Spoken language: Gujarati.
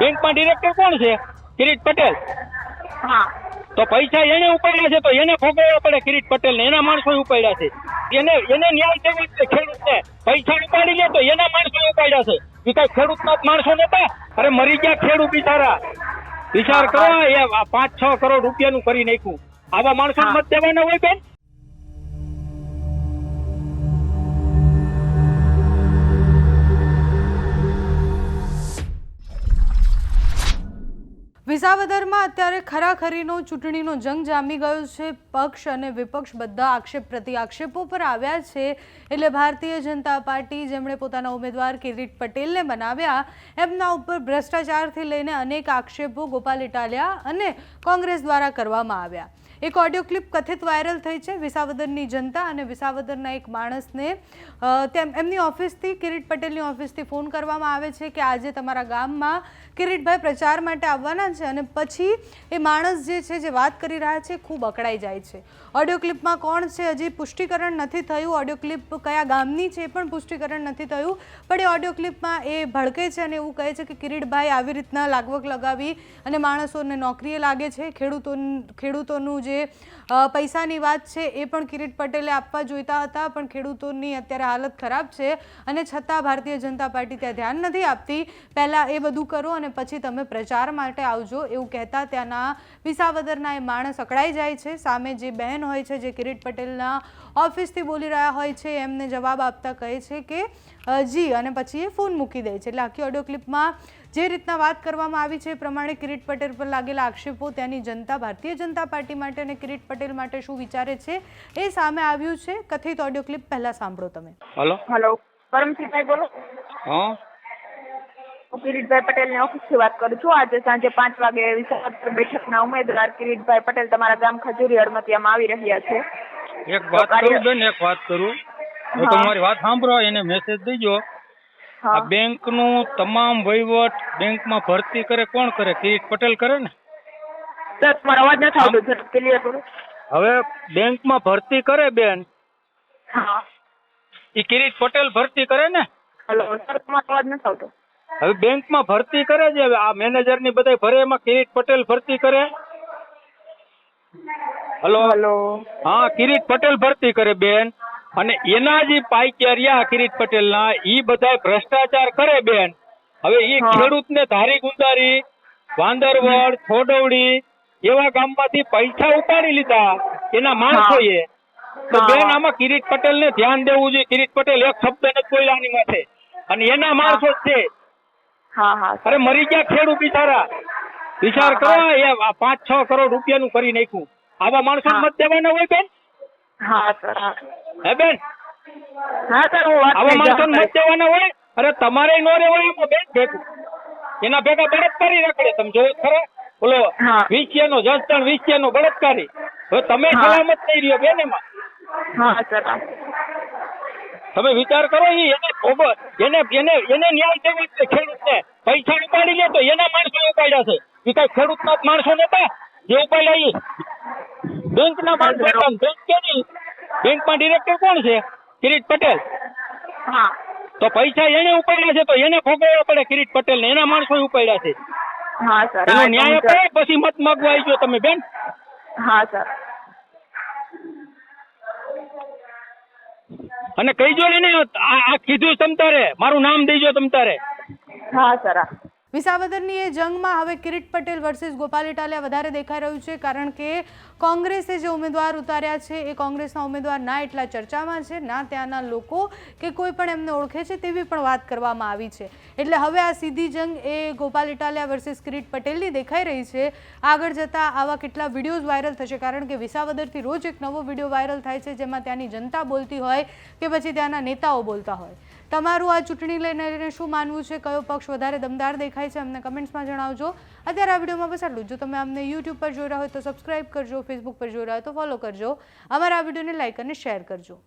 બેંકમાં ડિરેક્ટર કોણ છે? કિરીટ પટેલ. હા. તો પૈસા એને ઉપાડ્યા છે તો એને ભોગવવા પડે કિરીટ પટેલ ને. એના માણસો ઉપાડ્યા છે. એને એને ન્યાય દેવો છે ખેડૂતને પૈસા ઉપાડી લે તો એના માણસો ઉપાડ્યા છે. એ કઈ ખેડૂતના માણસો નતા? અરે મરી ગયા ખેડૂત બિચારા. વિચાર કરો એ પાંચ છ કરોડ રૂપિયાનું કરી નાખ્યું. આવા માણસો. મત દેવાના હોય બેન? વિસાવદરમાં અત્યારે ખરાખરીનો ચૂંટણીનો જંગ જામી ગયો છે. પક્ષ અને વિપક્ષ બધા આક્ષેપ પ્રતિ આક્ષેપો પર આવ્યા છે. એટલે ભારતીય જનતા પાર્ટી જેમણે પોતાના ઉમેદવાર કિરીટ પટેલને બનાવ્યા, એમના ઉપર ભ્રષ્ટાચારથી લઈને અનેક આક્ષેપો ગોપાલ ઇટાલિયા અને કોંગ્રેસ દ્વારા કરવામાં આવ્યા. એક ઓડિયો ક્લિપ કથિત વાયરલ થઈ છે. વિસાવદરની જનતા અને વિસાવદરના એક માણસને તેમ, એમની ઓફિસથી, કિરીટ પટેલની ઓફિસથી ફોન કરવામાં આવે છે કે આજે તમારા ગામમાં કિરીટભાઈ પ્રચાર માટે આવવાના છે અને પછી એ માણસ જે છે, જે વાત કરી રહ્યા છે, ખૂબ અકળાઈ જાય છે. ઓડિયો ક્લિપમાં કોણ છે? હજી પુષ્ટિકરણ નથી થયું. ઓડિયો ક્લિપ કયા ગામની છે એ પણ પુષ્ટિકરણ નથી થયું. પણ એ ઓડિયો ક્લિપમાં એ ભડકે છે અને એવું કહે છે કે કિરીટભાઈ આવી રીતના લાગવક લગાવી અને માણસોને નોકરીએ લાગે છે. ખેડૂતો ખેડૂતોનું જે પૈસાની વાત છે એ પણ કિરીટ પટેલે આપવા જોઈતા હતા, પણ ખેડૂતોની અત્યારે હાલત ખરાબ છે અને છતાં ભારતીય જનતા પાર્ટી ત્યાં ધ્યાન નથી આપતી. પહેલાં એ બધું કરો અને પછી તમે પ્રચાર માટે આવજો એવું કહેતા ત્યાંના વિસાવદરના એ માણસ અકળાઈ જાય છે. સામે જે બહેન હોય છે, જે કિરીટ પટેલના ઓફિસથી બોલી રહ્યા હોય છે, એમને જવાબ આપતા કહે છે કે જી અને પછી એ ફોન મૂકી દે છે. એટલે આખી ઓડિયો ક્લિપમાં જે રીતના વાત કરવામાં આવી છે એ પ્રમાણે કિરીટ પટેલ પર લાગેલા આક્ષેપો ત્યાંની જનતા ભારતીય જનતા પાર્ટી માટે અને કિરીટ પટેલ માટે શું વિચારે છે એ સામે આવ્યું છે. કથિત ઓડિયો ક્લિપ પહેલા સાંભળો તમે. હલો? હલો. પરમસિંહભાઈ બોલો. હા? હું કિરીટભાઈ પટેલની ઓફિસથી વાત કરું છું. આજે સાંજે પાંચ વાગે વિસાવદર બેઠકના ઉમેદવાર કિરીટભાઈ પટેલ તમારા ગામ ખજૂરી હળમતિયામાં આવી રહ્યા છે. એક વાત કરું બેન એક વાત કરું. તમારી વાત સાંભળો એને મેસેજ દેજો. આ બેંકનું તમામ વહીવટ બેંકમાં ભરતી કરે કોણ કરે? કિરીટ પટેલ કરે ને? સર તમારો અવાજ નથી આવતો જરા ક્લિયર કરો હવે બેંકમાં ભરતી કરે બેન. હા. એ કિરીટ પટેલ ભરતી કરે ને? હલો સર તમારો અવાજ નથી આવતો. હવે બેંકમાં ભરતી કરે છે હવે આ મેનેજરની બધા ભરે એમાં કિરીટ પટેલ ભરતી કરે? હેલો? હેલો. હા કિરીટ પટેલ ભરતી કરે બેન. અને એના જે પાઇક્યા રહ્યા કિરીટ પટેલ ના ઈ બધા ભ્રષ્ટાચાર કરે બેન. હવે એ ખેડૂત ખેડૂતને ધારી ગુંદારી વાંદરવડ થોડવડી એવા ગામમાંથી પૈસા ઉપાડી લીધા એના માણસોએ તો બેન આમાં કિરીટ પટેલ ને ધ્યાન દેવું જોઈએ. કિરીટ પટેલ એક શબ્દ નથી બોલ્યા આની માથે. અને એના માણસો જ છે. અરે મરી ગયા ખેડૂત બિચારા. વિચાર કરો એ પાંચ છ કરોડ રૂપિયાનું કરી નાખ્યું. આવા માણસો. મત દેવાના હોય બેન? હા સર હા. હે બેન? હા સર હું આવા માણસો મત દેવાના હોય? અરે તમારે નો રહેવાય એમાં બેન ભેગું. એના ભેગા બળાત્કારી રખડે તમે જોવો બળાત્કારી. હવે સલામત નહીં રહ્યો બેન એમાં. હા સર તમે વિચાર કરો એ એને એને એને એને ન્યાય દેવો છે ખેડૂતને પૈસા ઉપાડી લે તો એના માણસો ઉપાડ્યા છે. એ કઈ ખેડૂતના માણસો નતા? જે ઉપાડ્યા ઈ. બેંકના માણસો બેંક બેંકમાં ડિરેક્ટર કોણ છે? કિરીટ પટેલ. હા. તો પૈસા એને ઉપાડ્યા છે તો એને ભોગવવા પડે કિરીટ પટેલ ને એના માણસો ઉપાડ્યા છે. હા સર. એનો ન્યાય. અપાય પછી મત માગવા આવી ગયો તમે બેન. હા સર. અને કહીજો ને એને આ આ કીધું તમ તારે. મારું નામ દેજો તમ તારે. હા સર હા. વિસાવદરની એ જંગમાં હવે કિરીટ પટેલ વર્સિસ ગોપાલ ઇટાલિયા વધારે દેખાઈ રહ્યું છે કારણ કે કોંગ્રેસે જે ઉમેદવાર ઉતાર્યા છે, એ કોંગ્રેસના ઉમેદવાર ના એટલા ચર્ચામાં છે, ના ત્યાંના લોકો કે કોઈ પણ એમને ઓળખે છે તેવી પણ વાત કરવામાં આવી છે. એટલે હવે આ સીધી જંગ એ ગોપાલ ઇટાલિયા વર્સિસ કિરીટ પટેલની દેખાઈ રહી છે. આગળ જતાં આવા કેટલા વિડીયોઝ વાયરલ થશે, કારણ કે વિસાવદરથી રોજ એક નવો વીડિયો વાયરલ થાય છે, જેમાં ત્યાંની જનતા બોલતી હોય કે પછી ત્યાંના નેતાઓ બોલતા હોય. તમારું આ ચૂંટણી લઈને શું માનવું છે? કયો પક્ષ વધારે દમદાર દેખાય છે? અમને કમેન્ટ્સમાં જણાવજો. અત્યારે આ વિડીયોમાં બસ આટલું જો. તમે અમને યુટ્યુબ પર જોઈ રહ્યા હોય તો સબસ્ક્રાઇબ કરજો ફેસબુક પર જોઈ રહ્યા તો ફોલો કરજો. અમારા આ વિડીયોને લાઇક અને શેર કરજો.